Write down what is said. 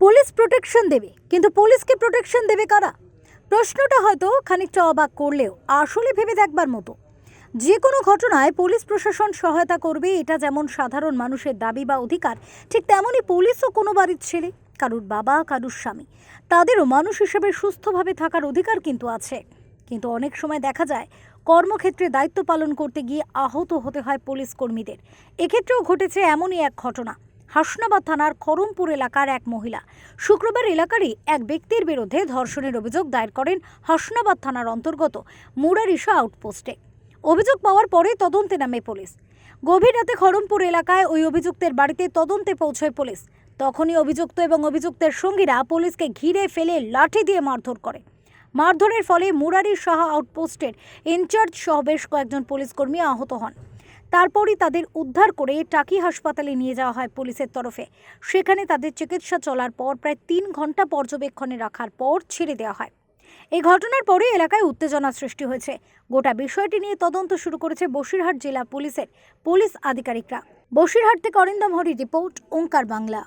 Police protection দেবে। কিন্তু পুলিশকে প্রোটেকশন দেবে কারা? প্রশ্নটা হয়তো খানিকটা অবাক করলেও আসলে ভেবে দেখবার মতো। যে কোনো ঘটনায় পুলিশ প্রশাসন সহায়তা করবে, এটা যেমন সাধারণ মানুষের দাবি বা অধিকার, ঠিক তেমনই পুলিশও কোনো বাড়ির ছেলে, কারুর বাবা, কারুর স্বামী, তাদেরও মানুষ হিসেবে সুস্থভাবে থাকার অধিকার কিন্তু আছে। কিন্তু অনেক সময় দেখা যায়, কর্মক্ষেত্রে দায়িত্ব পালন করতে গিয়ে আহত হতে হয় পুলিশ কর্মীদের। এক্ষেত্রেও ঘটেছে এমনই এক ঘটনা। হাসনাবাদ থানার খরমপুর এলাকার এক মহিলা। শুক্রবার এলাকারই এক ব্যক্তির বিরুদ্ধে ধর্ষণের অভিযোগ দায়ের করেন হাসনাবাদ থানার অন্তর্গত মুরারিশা আউটপোস্টে। অভিযোগ পাওয়ার পরে তদন্তে নামে পুলিশ। গভীর রাতে খড়মপুর এলাকায় ওই অভিযুক্তের বাড়িতে তদন্তে পৌঁছয় পুলিশ। তখনই অভিযুক্ত এবং অভিযুক্তের সঙ্গীরা পুলিশকে ঘিরে ফেলে লাঠি দিয়ে মারধর করে। মারধরের ফলে মুরারি সাহা আউটপোস্টের ইনচার্জ সহ বেশ কয়েকজন পুলিশকর্মী আহত হন। তারপরই তাদের উদ্ধার করে টাকি হাসপাতালে নিয়ে যাওয়া হয় পুলিশের তরফে। সেখানে তাদের চিকিৎসা চলার পর প্রায় তিন ঘণ্টা পর্যবেক্ষণে রাখার পর ছেড়ে দেওয়া হয়। এই ঘটনার পরে এলাকায় উত্তেজনা সৃষ্টি হয়েছে। গোটা বিষয়টি নিয়ে তদন্ত শুরু করেছে বসিরহাট জেলা পুলিশের পুলিশ আধিকারিকরা। বসিরহাট থেকে অরিন্দম হরি রিপোর্ট, ওঙ্কার বাংলা।